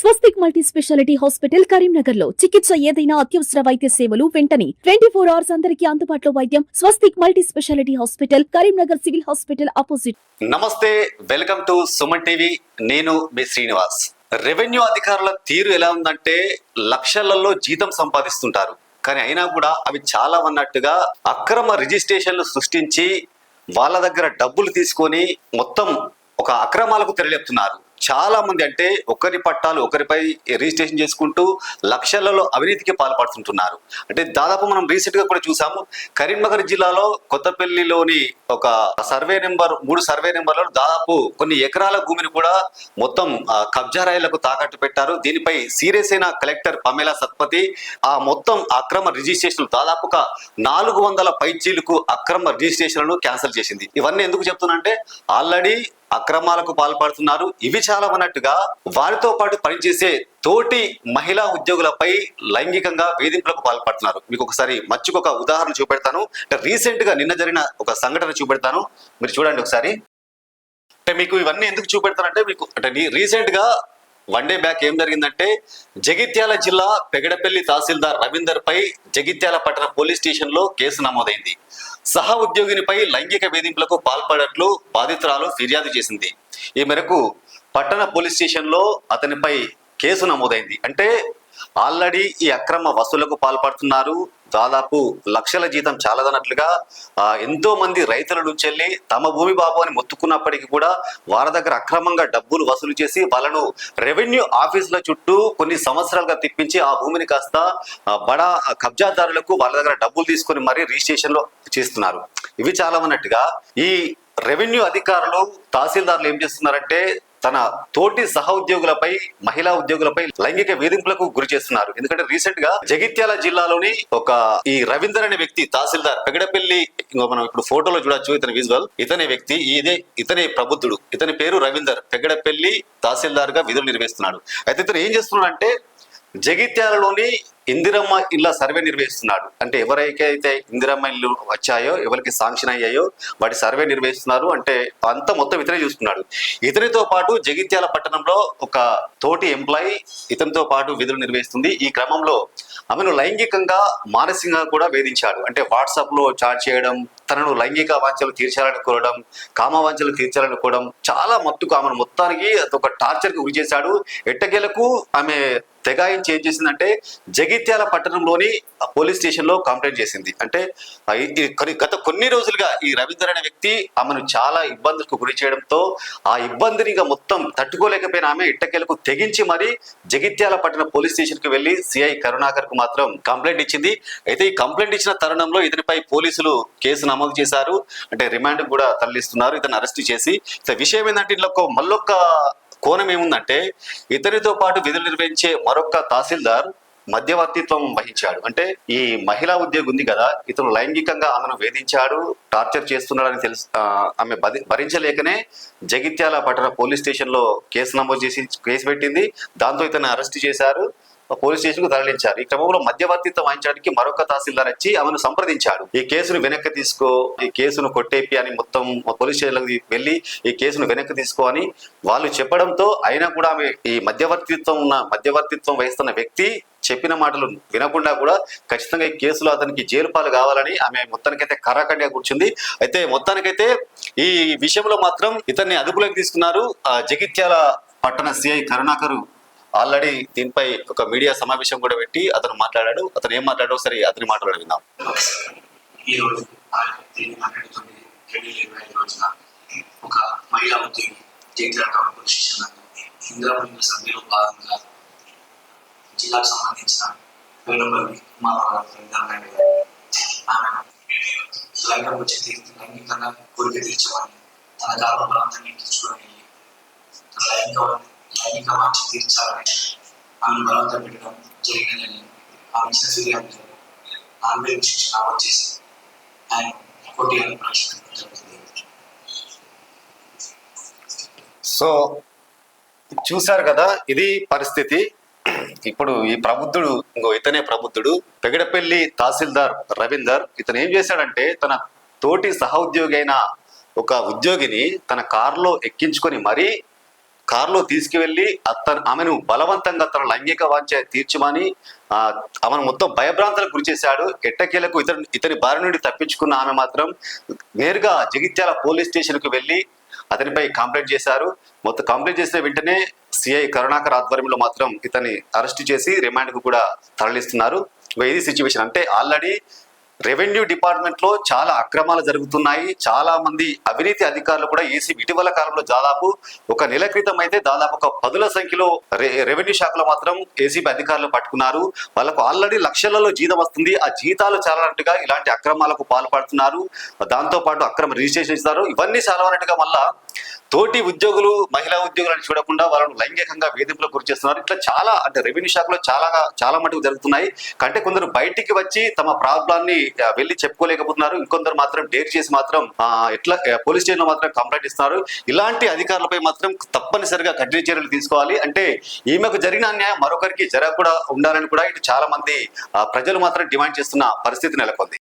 స్వస్తిక్ multi speciality hospital కరీంనగర్లో చికిత్స ఏదైనా అత్యవసర వైద్య సేవలు వెంటనే ట్వంటీ ఫోర్ అవర్స్ అందరికీ అందుబాటులో వైద్యం. Swastik multi speciality hospital Karimnagar civil hospital opposite. నమస్తే వెల్కమ్ టు సుమన్ టీవీ. నేను మీ శ్రీనివాస్. రెవెన్యూ అధికారుల తీరు ఎలా ఉందంటే లక్షలలో జీతం సంపాదిస్తుంటారు. కానీ అయినా కూడా అవి చాలా ఉన్నట్టుగా అక్రమ రిజిస్ట్రేషన్లు సృష్టించి వాళ్ళ దగ్గర డబ్బులు తీసుకొని మొత్తం ఒక అక్రమాలకు తెరలేపుతున్నారు. చాలా మంది అంటే ఒకరి పట్టాలు ఒకరిపై రిజిస్ట్రేషన్ చేసుకుంటూ లక్షలలో అవినీతికి పాల్పడుతుంటున్నారు. అంటే దాదాపు మనం రీసెంట్గా కూడా చూసాము కరీంనగర్ జిల్లాలో కొత్తపల్లిలోని ఒక సర్వే నెంబర్ మూడు సర్వే నెంబర్లలో దాదాపు కొన్ని ఎకరాల భూమిని కూడా మొత్తం ఆ, కబ్జా రాయిలకు తాకట్టు పెట్టారు. దీనిపై సీరియస్ అయిన కలెక్టర్ పమేలా సత్పతి ఆ మొత్తం అక్రమ రిజిస్ట్రేషన్లు దాదాపుగా నాలుగు వందల పైచీలకు అక్రమ రిజిస్ట్రేషన్లను క్యాన్సిల్ చేసింది. ఇవన్నీ ఎందుకు చెప్తున్నా అంటే ఆల్రెడీ అక్రమాలకు పాల్పడుతున్నారు. ఇవి చాలా అన్నట్టుగా వారితో పాటు పనిచేసే తోటి మహిళా ఉద్యోగులపై లైంగికంగా వేధింపులకు పాల్పడుతున్నారు. మీకు ఒకసారి మచ్చుకు ఒక ఉదాహరణ చూపెడతాను. రీసెంట్గా నిన్న జరిగిన ఒక సంఘటన చూపెడతాను. మీరు చూడండి ఒకసారి. అంటే మీకు ఇవన్నీ ఎందుకు చూపెడతానంటే మీకు అంటే రీసెంట్గా వన్ డే బ్యాక్ ఏం జరిగిందంటే జగిత్యాల జిల్లా పెగడపల్లి తహసీల్దార్ రవీందర్ పై జగిత్యాల పట్టణ పోలీస్ స్టేషన్లో కేసు నమోదైంది. సహ ఉద్యోగినిపై లైంగిక వేధింపులకు పాల్పడట్లు బాధితురాలు ఫిర్యాదు చేసింది. ఈ మేరకు పట్టణ పోలీస్ స్టేషన్లో అతనిపై కేసు నమోదైంది. అంటే ఆల్రెడీ ఈ అక్రమ వసూలకు పాల్పడుతున్నారు. దాదాపు లక్షల జీతం చాలదన్నట్లుగా ఎంతో మంది రైతుల నుంచి వెళ్ళి తమ భూమి బాబు అని మొత్తుకున్నప్పటికీ కూడా వారి దగ్గర అక్రమంగా డబ్బులు వసూలు చేసి వాళ్ళను రెవెన్యూ ఆఫీసుల చుట్టూ కొన్ని సంవత్సరాలుగా తిప్పించి ఆ భూమిని కాస్త బడా కబ్జాదారులకు వాళ్ళ దగ్గర డబ్బులు తీసుకొని మరీ రిజిస్ట్రేషన్లో చేస్తున్నారు. ఇవి చాలా ఉన్నట్టుగా ఈ రెవెన్యూ అధికారులు తహసీల్దారులు ఏం చేస్తున్నారంటే తన తోటి సహ ఉద్యోగులపై మహిళా ఉద్యోగులపై లైంగిక వేధింపులకు గురి చేస్తున్నారు. ఎందుకంటే రీసెంట్గా జగిత్యాల జిల్లాలోని ఒక ఈ రవీందర్ అనే వ్యక్తి తహసీల్దార్ పెగడపల్లి ఇంకో మనం ఇప్పుడు ఫోటోలో చూడొచ్చు ఇతని విజువల్ ఇతనే వ్యక్తి ఇదే ఇతనే ప్రబుద్ధుడు ఇతని పేరు రవీందర్. పెగడపల్లి తహసీల్దార్గా విధులు నిర్వహిస్తున్నాడు. అయితే ఇతను ఏం చేస్తున్నాడు అంటే జగిత్యాలలోని ఇందిరమ్మ ఇళ్ళ సర్వే నిర్వహిస్తున్నాడు. అంటే ఎవరికైతే ఇందిరమ్మ ఇల్లు వచ్చాయో ఎవరికి శాంక్షన్ అయ్యాయో వాటి సర్వే నిర్వహిస్తున్నారు. అంటే అంత మొత్తం ఇతనే చూస్తున్నాడు. ఇతనితో పాటు జగిత్యాల పట్టణంలో ఒక తోటి ఎంప్లాయీ ఇతనితో పాటు విధులు నిర్వహిస్తుంది. ఈ క్రమంలో ఆమెను లైంగికంగా మానసికంగా కూడా వేధించాడు. అంటే వాట్సాప్లో చాట్ చేయడం తనను లైంగిక వాంఛలు తీర్చాలని కోరడం కామ వాంఛలు తీర్చాలని కోరడం చాలా మత్తుకు ఆమెను మొత్తానికి అదొక టార్చర్కి గురి చేశాడు. ఎట్టకేలకు ఆమె తెగాయించి ఏం చేసిందంటే జగి జగిత్యాల పట్టణంలోని పోలీస్ స్టేషన్లో కంప్లైంట్ చేసింది. అంటే గత కొన్ని రోజులుగా ఈ రవీందర్ అనే వ్యక్తి ఆమెను చాలా ఇబ్బందులకు గురి చేయడంతో ఆ ఇబ్బందిని మొత్తం తట్టుకోలేకపోయిన ఆమె ఇట్టకేలకు తెగించి మరీ జగిత్యాల పట్టణ పోలీస్ స్టేషన్కి సిఐ కరుణాకర్కు మాత్రం కంప్లైంట్ ఇచ్చింది. అయితే ఈ కంప్లైంట్ ఇచ్చిన తరుణంలో ఇతనిపై పోలీసులు కేసు నమోదు చేశారు. అంటే రిమాండ్ కూడా తరలిస్తున్నారు. ఇతను అరెస్ట్ చేసి విషయం ఏంటంటే ఇంట్లో మళ్ళొక్క కోణం ఏముందంటే ఇతనితో పాటు విధులు నిర్వహించే మరొక తహసీల్దార్ మధ్యవర్తిత్వం వహించాడు. అంటే ఈ మహిళా ఉద్యోగి ఉంది కదా ఇతను లైంగికంగా ఆమెను వేధించాడు టార్చర్ చేస్తున్నాడని తెలుసు ఆ, ఆమె భరించలేకనే జగిత్యాల పట్టణ పోలీస్ స్టేషన్లో కేసు నమోదు చేసి కేసు పెట్టింది. దాంతో ఇతను అరెస్ట్ చేశారు. పోలీస్ స్టేషన్కు తరలించారు. ఈ క్రమంలో మధ్యవర్తిత్వం వహించడానికి మరొక తహసీల్దార్ వచ్చి ఆమెను సంప్రదించాడు. ఈ కేసును వెనక్కి తీసుకో ఈ కేసును కొట్టేపి అని మొత్తం పోలీస్ స్టేషన్లకు వెళ్ళి ఈ కేసును వెనక్కి తీసుకో అని వాళ్ళు చెప్పడంతో అయినా కూడా ఆమె ఈ మధ్యవర్తిత్వం ఉన్న మధ్యవర్తిత్వం వహిస్తున్న వ్యక్తి చెప్పిన మాటలు వినకుండా కూడా ఖచ్చితంగా ఈ కేసులో అతనికి జైలు పాలు కావాలని ఆమె మొత్తానికైతే కరాఖండిగా కూర్చుంది. అయితే మొత్తానికైతే ఈ విషయంలో మాత్రం ఇతన్ని అదుపులోకి తీసుకున్నారు. ఆ జగిత్యాల పట్టణ సిఐ కరుణాకరు ఆల్రెడీ దీనిపై ఒక మీడియా సమావేశం కూడా పెట్టి అతను మాట్లాడాడు. అతను ఏం మాట్లాడో సరే అతని మాట్లాడు విందాం ఒక మహిళా ఉద్యోగి జగిత్యాల టౌన్ పోలీస్ స్టేషన్ సభ్యులు భాగంగా జిల్లాకు సంబంధించిన వేణుపల్లి ఉమారావు ఆమెను లైంగిక వచ్చి తీర్చి లైంగికంగా కోరిక తీర్చమని తన కాలం బలవంతంగా ఎక్కించుకొని వెళ్ళి లైంగిక లైంగిక వాంఛ తీర్చాలని ఆమెను బలవంతం పెట్టడం ఆమె ఇచ్చిన ఫిర్యాదు శిక్షణ వచ్చేసి ఆయన కోటి అని సో చూశారు కదా ఇది పరిస్థితి. ఇప్పుడు ఈ ప్రబుద్ధుడు ఇంకో ఇతనే ప్రబుద్ధుడు పెగడపల్లి తహసీల్దార్ రవీందర్ ఇతను ఏం చేశాడంటే తన తోటి సహోద్యోగి అయిన ఒక ఉద్యోగిని తన కారులో ఎక్కించుకొని మరీ కారులో తీసుకువెళ్ళి అతను ఆమెను బలవంతంగా తన లైంగిక వాంఛ తీర్చమని ఆమెను మొత్తం భయభ్రాంతలకు గురి చేశాడు. ఎట్టకేలకు ఇతను ఇతని భార్య నుండి తప్పించుకున్న ఆమె మాత్రం నేరుగా జగిత్యాల పోలీస్ స్టేషన్కు వెళ్ళి అతనిపై కంప్లైంట్ చేశారు. మొత్తం కంప్లైంట్ చేసిన వెంటనే సిఐ కరుణాకర్ ఆధ్వర్యంలో మాత్రం ఇతన్ని అరెస్ట్ చేసి రిమాండ్కు కూడా తరలిస్తున్నారు. ఇది సిచ్యువేషన్ అంటే ఆల్రెడీ రెవెన్యూ డిపార్ట్మెంట్లో చాలా అక్రమాలు జరుగుతున్నాయి. చాలా మంది అవినీతి అధికారులు కూడా ఏసీ ఇటీవల కాలంలో దాదాపు ఒక నెల క్రితం అయితే దాదాపు ఒక పదుల సంఖ్యలో రె- రెవెన్యూ శాఖలో మాత్రం ఏసీబీ అధికారులు పట్టుకున్నారు. వాళ్ళకు ఆల్రెడీ లక్షలలో జీతం వస్తుంది. ఆ జీతాలు చాలనట్టుగా ఇలాంటి అక్రమాలకు పాల్పడుతున్నారు. దాంతో పాటు అక్రమ రిజిస్ట్రేషన్ ఇస్తారు. ఇవన్నీ చాలవన్నట్టుగా మళ్ళా తోటి ఉద్యోగులు మహిళా ఉద్యోగులను చూడకుండా వాళ్ళను లైంగికంగా వేధింపులకు గురి చేస్తున్నారు. ఇట్లా చాలా అంటే రెవెన్యూ శాఖలో చాలా చాలా మటుకు జరుగుతున్నాయి. అంటే కొందరు బయటికి వచ్చి తమ ప్రాబ్లాన్ని వెళ్ళి చెప్పుకోలేకపోతున్నారు. ఇంకొందరు మాత్రం డేర్ చేసి మాత్రం ఇట్లా ఎట్లా పోలీస్ స్టేషన్లో మాత్రం కంప్లైంట్ ఇస్తున్నారు. ఇలాంటి అధికారులపై మాత్రం తప్పనిసరిగా కఠిన చర్యలు తీసుకోవాలి. అంటే ఈమెకు జరిగిన అన్యాయం మరొకరికి జరగకుండా ఉండాలని కూడా ఇటు చాలా మంది ప్రజలు మాత్రం డిమాండ్ చేస్తున్న పరిస్థితి నెలకొంది.